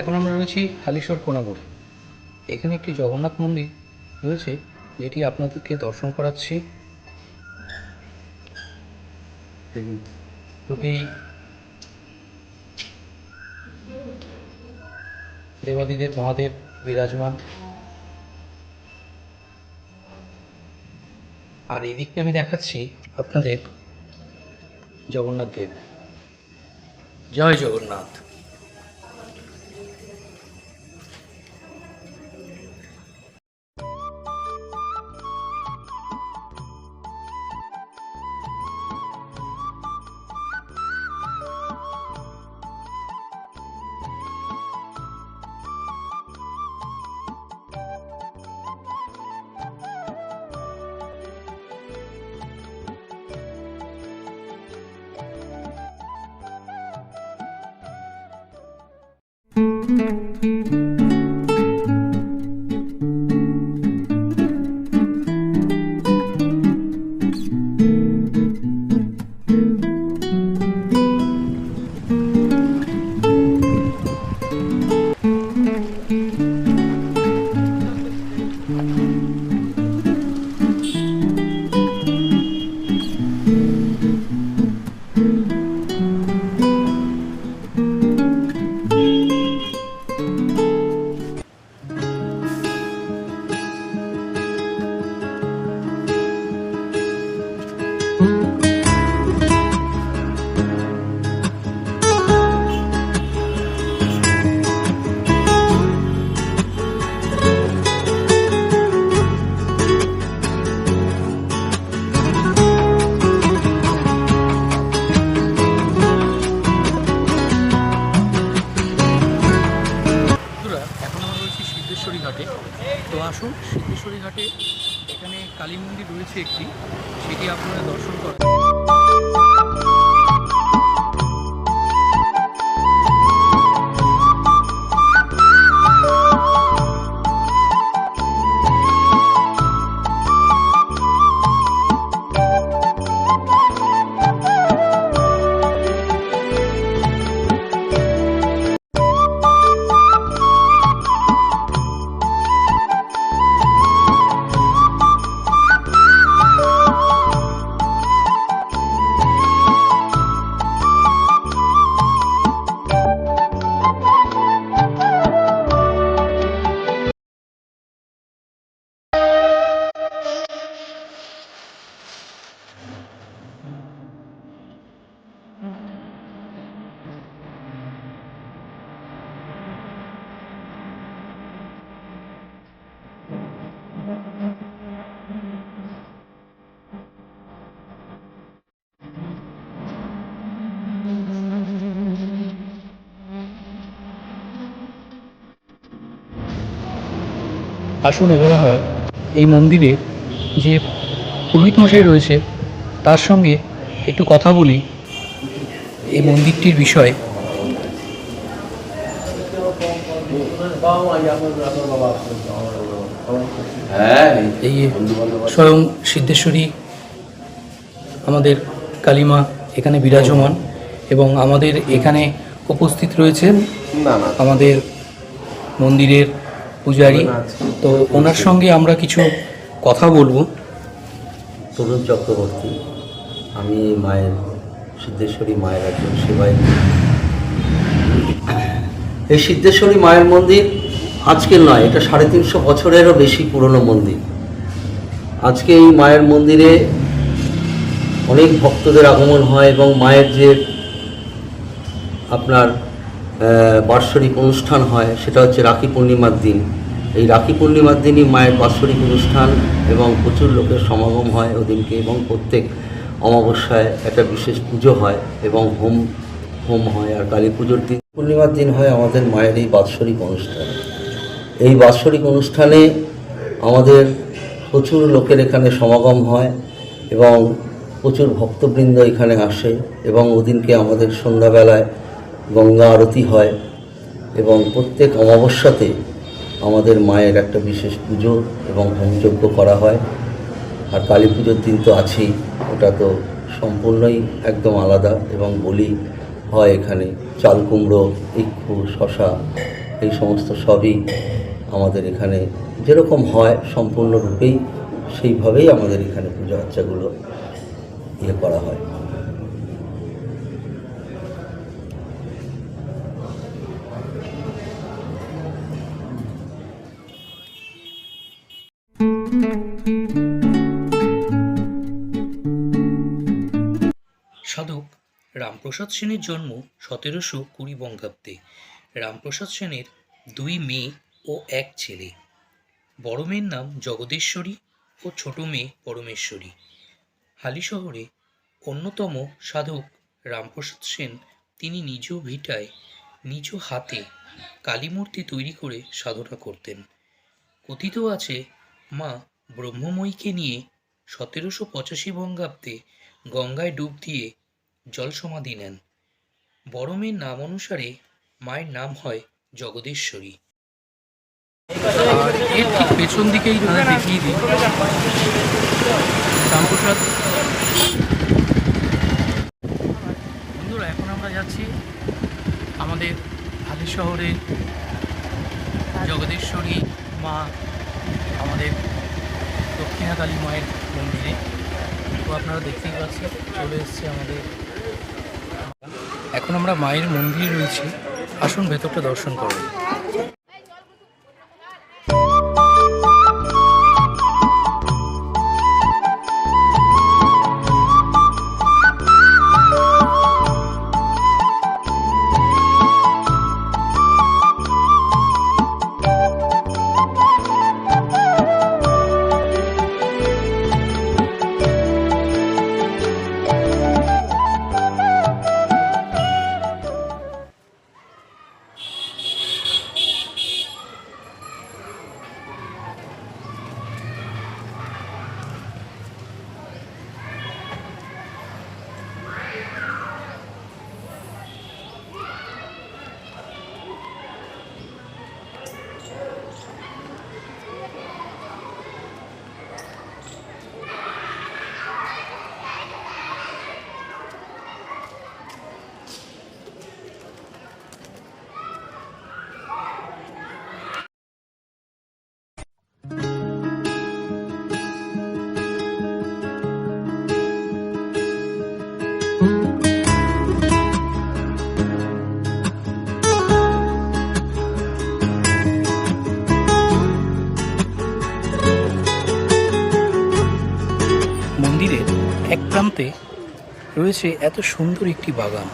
এখন আমরা রয়েছি হালিশহর কোনাগুড়। এখানে একটি জগন্নাথ মন্দির রয়েছে, যেটি আপনাদেরকে দর্শন করাচ্ছি। খুবই দেবাদিদেব মহাদেব বিরাজমান। আর এই দিকটা আমি দেখাচ্ছি আপনাদের জগন্নাথ দেব। জয় জগন্নাথ। সিদ্ধেশ্বরী ঘাটে এখানে কালী মন্দির রয়েছে একটি সেটি আপনারা দর্শন করেন আসুন এবারে হয়। এই মন্দিরে যে পুরোহিত মশাই রয়েছে তার সঙ্গে একটু কথা বলি এই মন্দিরটির বিষয়ে। হ্যাঁ। এই স্বয়ং সিদ্ধেশ্বরী আমাদের কালিমা এখানে বিরাজমান এবং আমাদের এখানে উপস্থিত রয়েছেন আমাদের মন্দিরের পূজারী। তো ওনার সঙ্গে আমরা কিছু কথা বলব। তরুণ চক্রবর্তী আমি মায়ের সিদ্ধেশ্বরী মায়ের একজন সেবাই এই সিদ্ধেশ্বরী মায়ের মন্দির আজকের নয় এটা সাড়ে তিনশো বছরেরও বেশি পুরনো মন্দির। আজকে এই মায়ের মন্দিরে অনেক ভক্তদের আগমন হয় এবং মায়ের যে আপনার বার্ষিক অনুষ্ঠান হয়, সেটা হচ্ছে রাখি পূর্ণিমার দিন। এই রাখি পূর্ণিমার দিনই মায়ের বাৎসরিক অনুষ্ঠান এবং প্রচুর লোকের সমাগম হয় ওদিনকে এবং প্রত্যেক অমাবস্যায় একটা বিশেষ পুজো হয় এবং হোম হোম হয় আর কালী পুজোর দিন। পূর্ণিমার দিন হয় আমাদের মায়ের এই বাৎসরিক অনুষ্ঠান। এই বাৎসরিক অনুষ্ঠানে আমাদের প্রচুর লোকের এখানে সমাগম হয় এবং প্রচুর ভক্তবৃন্দ এখানে আসে এবং ওদিনকে আমাদের সন্ধ্যাবেলায় গঙ্গা আরতি হয় এবং প্রত্যেক অমাবস্যাতে আমাদের মায়ের একটা বিশেষ পুজো এবং হোমযজ্ঞ করা হয়। আর কালী পুজোর দিন তো আছেই, ওটা তো সম্পূর্ণই একদম আলাদা এবং বলি হয় এখানে চাল কুমড়ো, ইক্ষু শশা এই সমস্ত সবই আমাদের এখানে যেরকম হয় সম্পূর্ণরূপেই সেইভাবেই আমাদের এখানে পূজা আর্চাগুলো ইয়ে করা হয়। রামপ্রসাদ সেনের জন্ম সতেরোশো কুড়ি বঙ্গাব্দে। রামপ্রসাদ সেনের দুই মেয়ে ও এক ছেলে। বড় মেয়ের নাম জগদেশ্বরী ও ছোট মেয়ে পরমেশ্বরী। হালি শহরে অন্যতম সাধক রামপ্রসাদ সেন তিনি নিজ ভিটায় নিজ হাতে কালীমূর্তি তৈরি করে সাধনা করতেন। কথিত আছে, মা ব্রহ্মময়ীকে নিয়ে সতেরোশো পঁচাশি বঙ্গাব্দে গঙ্গায় ডুব দিয়ে জল সমাধি নেন। বড় মেয়ের নাম অনুসারে মায়ের নাম হয় জগদীশ্বরী। এর ঠিক পেছন দিকেই দেখিয়ে দিই রামপ্রসাদ বন্ধুরা, এখন আমরা যাচ্ছি আমাদের হালি শহরে। জগদীশ্বরী মা আমাদের দক্ষিণাকালী মায়ের মন্দিরে। তো আপনারা দেখতেই পাচ্ছেন, চলে এসছে আমাদের এখন আমরা মায়ের মন্দিরে রয়েছি। আসুন ভেতরটা দর্শন করুন। প্রান্তে রয়েছে এত সুন্দর একটি বাগান।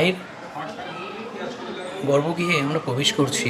মায়ের গর্ভগৃহে আমরা প্রবেশ করছি।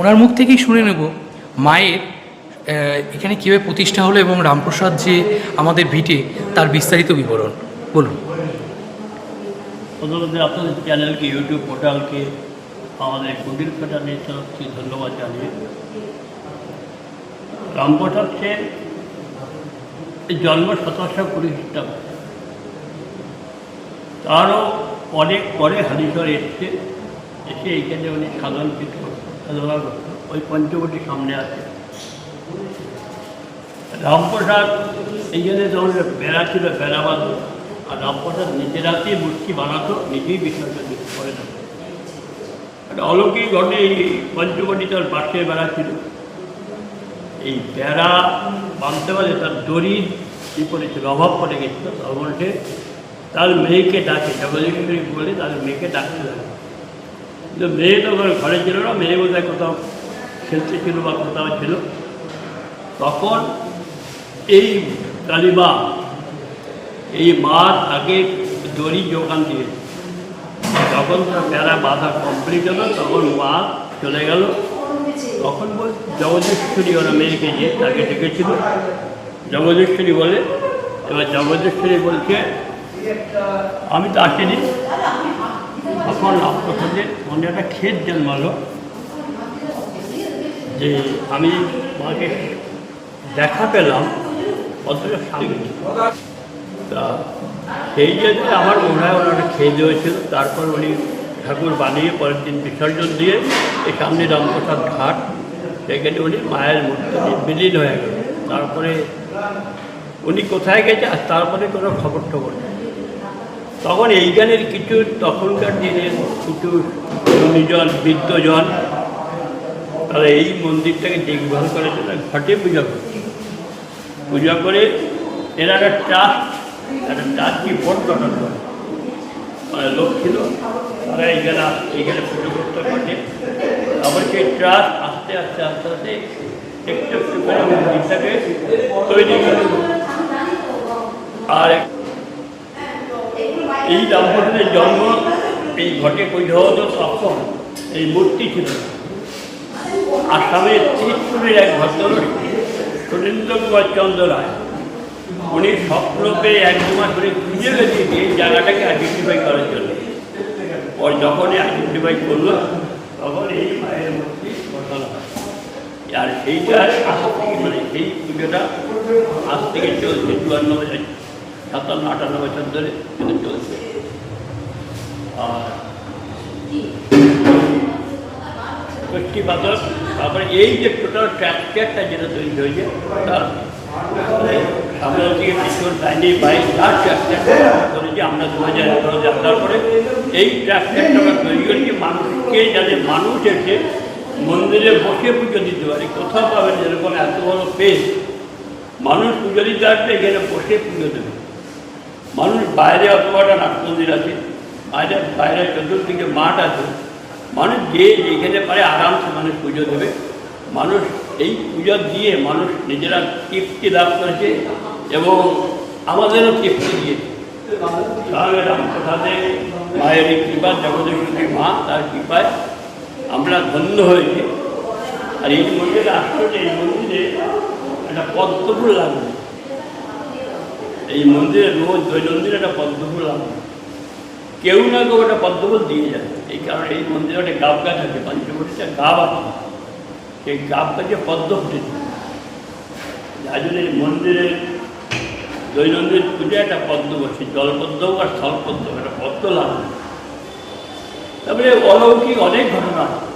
ওনার মুখ থেকেই শুনে নেব মায়ের এখানে কীভাবে প্রতিষ্ঠা হলো এবং রামপ্রসাদ যে আমাদের ভিটে, তার বিস্তারিত বিবরণ। বলুন। প্রথমত আপনাদের চ্যানেলকে, ইউটিউব পোর্টালকে, আমাদের কুন্ডিল প্যাটার্নের তরফ থেকে ধন্যবাদ জানিয়ে, রামপ্রসাদ সেন জন্ম সতেরোশো কুড়ি খ্রিস্টাব্দ। তারও অনেক পরে হালিশর এসছে, এসে এইখানে উনি সাধন পিঠ ওই পঞ্চবটি সামনে আছে। রামপ্রসাদ এইখানে যখন বেড়া ছিল, বেড়া বাঁধ। আর রামপ্রসাদ নিজের হাতেই মূর্তি বানাতো, নিজেই বিসর্জন করে না। একটা অলৌকিক ঘটে এই পঞ্চবটি তার পাশে বেড়া ছিল। এই বেড়া বাঁধতে পারে তার দড়ির কী করেছিল অভাব পড়ে গেছিল, তখন সে তার মেয়েকে ডাকে, জগদীশ্বরী বলে তার মেয়েকে ডাকতে লাগে কিন্তু মেয়ে তো ঘরে ছিল না, মেয়ে বোধহয় কোথাও খেলতে ছিল বা কোথাও ছিল। তখন এই কালিমা, এই মা তাকে দড়ি যোগান দিয়ে যখন তার বেড়া বাঁধা কমপ্লিট হলো, তখন মা চলে গেল। তখন বল জগদীশ্বরী ওরা মেয়েকে গিয়ে তাকে ডেকেছিল। জগদীশ্বরী বলে, এবার জগদীশ্বরী বলছে, আমি তো আসিনি। তখন আপনাদের মনে একটা ক্ষেত জন্মালো, যে আমি মাকে দেখা পেলাম সামনে। তা সেই জন্য আমার মনে হয় ওনারা খেয়ে দিয়েছিল। তারপর উনি ঠাকুর বানিয়ে পরের দিন বিসর্জন দিয়ে এই সামনে রামপ্রসাদ ঘাট, সেখানে উনি মায়ের মূর্তি বিলীন হয়ে গেল। তারপরে উনি কোথায় গেছে আর তারপরে কোনো খবর টবর নেই। তখন এইখানের কিছু তখনকার দিনের কিছু গুণীজন বৃদ্ধজন, তারা এই মন্দিরটাকে দেখভাল করার জন্য ঘটে পূজা করছে পূজা করে এরা একটা ট্রাস্ট একটা ট্রাস্টকে ভোট গঠন করে মানে লোক ছিল, তারা এইখানে এইখানে পুজো করতে পারে আবার সেই ট্রাস্ট আস্তে আস্তে আস্তে আস্তে একটু একটু করে মন্দিরটাকে তৈরি করে। আর এই দাম্পত্যের জন্ম এই ঘটে কৈধবত তখন এই মূর্তি ছিল। আসামের তিরপুরের এক ভদ্রলোক সুরেন্দ্র কুমার চন্দ্র রায়। উনি স্বপ্ন পেয়ে এক দু মাস ধরে খুঁজে যে এই জায়গাটাকে আইডেন্টিফাই করার জন্য। ওর যখনই আইডেন্টিফাই করল, তখন এই মায়ের মূর্তি বসানো হয়। আর সেইটা আজ থেকে মানে সেই পুজোটা আজ থেকে চলছে, চুয়ান্ন বছর। সাতান্ন আটান্ন বছর ধরে কিন্তু চলছে। আর কষ্টি পাথর, তারপরে এই যে টোটাল ট্র্যাক্টারটা যেটা তৈরি হয়েছে, তার হাজার এই যাতে মন্দিরে বসে পুজো দিতে পারে। কোথাও পাবেন যেরকম এত বড় পেজ মানুষ পুজো দিতে আসবে, এখানে বসে পুজো দেবে। মানুষ বাইরে অথবা নাট মন্দির আছে, বাইরে বাইরে চতুর্দিকে মাঠ আছে। মানুষ যে যেখানে পারে আরামসে মানুষ পুজো দেবে। মানুষ এই পুজো দিয়ে মানুষ নিজেরা তৃপ্তি লাভ করেছে এবং আমাদেরও তৃপ্তি দিয়েছে। রামপ্রসাদে মায়ের এই কৃপা জগদীশ্বরী মা তার কৃপায় আমরা ধন্য হয়েছি। আর এই মন্দিরে আসলে এই মন্দিরে একটা পদ্মফুল লাগবে। এই মন্দিরে রোজ দৈনন্দিন একটা পদ্মফুল কেউ না কেউ একটা পদ্মফুল দিয়ে যায়। এই কারণে এই মন্দিরে একটা গাব গাছ আছে পঞ্চবটিতে গাব আছে। সেই গাব গাছে পদ্ম ফুটেছে যার জন্য এই মন্দিরে দৈনন্দিন পুজো একটা পদ্ম বসে জলপদ্ম আর স্থলপদ্ম একটা পদ্ম লাগবে তারপরে অলৌকিক অনেক ঘটনা আছে।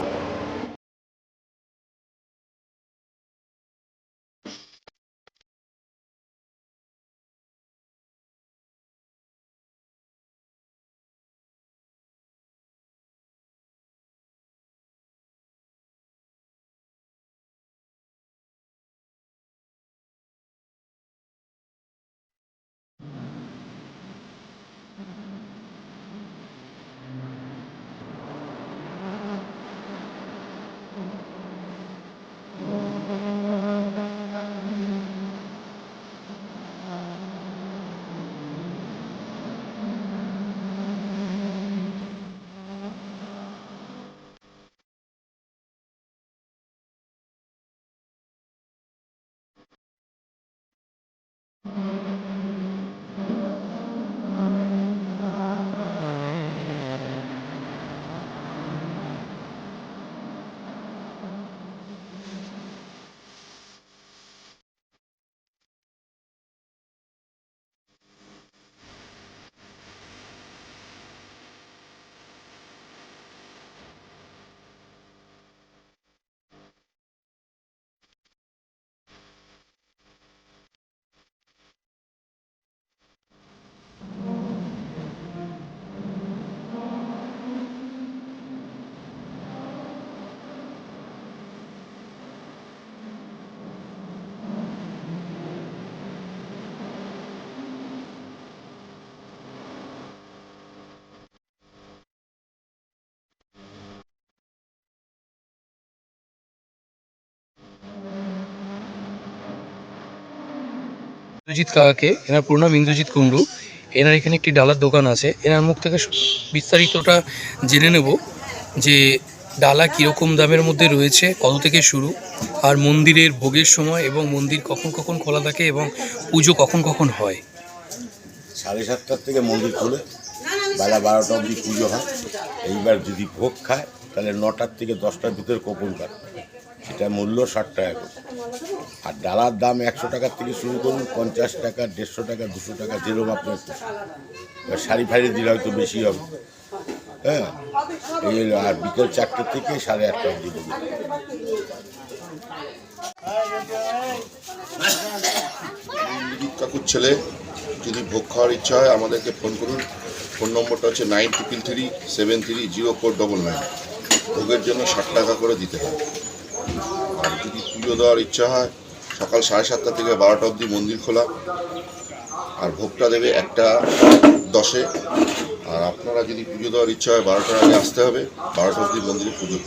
ইন্দ্রজিৎ কাকাকে, এনার পুরো নাম ইন্দ্রজিৎ কুণ্ডু। এনার এখানে একটি ডালার দোকান আছে। এনার মুখ থেকে বিস্তারিতটা জেনে নেব যে ডালা কীরকম দামের মধ্যে রয়েছে, কত থেকে শুরু, আর মন্দিরের ভোগের সময় এবং মন্দির কখন কখন খোলা থাকে এবং পুজো কখন কখন হয়। সাড়ে সাতটার থেকে মন্দির খোলে। বেলা বারোটা অবধি পুজো হয়। এইবার যদি ভোগ খায়, তাহলে নটার থেকে দশটার ভিতরে কোপন কাটে সেটার মূল্য ষাট টাকা করে। আর ডালার দাম একশো টাকার থেকে শুরু করুন, পঞ্চাশ টাকা, দেড়শো টাকা, দুশো টাকা, যেরকম আপনার। এবার শাড়ি ফাড়ি দিলে হয়তো বেশি হবে। হ্যাঁ? এই আর বিকেল চারটে থেকে সাড়ে আটটা অবধি দেবে। কাকুর ছেলে, যদি ভোগ খাওয়ার ইচ্ছা হয়, আমাদেরকে ফোন করুন। ফোন নম্বরটা হচ্ছে nine triple three seven three zero four double nine ভোগের জন্য ষাট টাকা করে দিতে হয় আর যদি পুজো দেওয়ার ইচ্ছা হয়, সকাল সাড়ে সাতটা থেকে বারোটা অবধি মন্দির খোলা। আর ভোগটা দেবে একটা দশে। আর আপনারা যদি পুজো দেওয়ার ইচ্ছা হয়, বারোটার আগে আসতে হবে। বারোটা অবধি মন্দিরে পুজো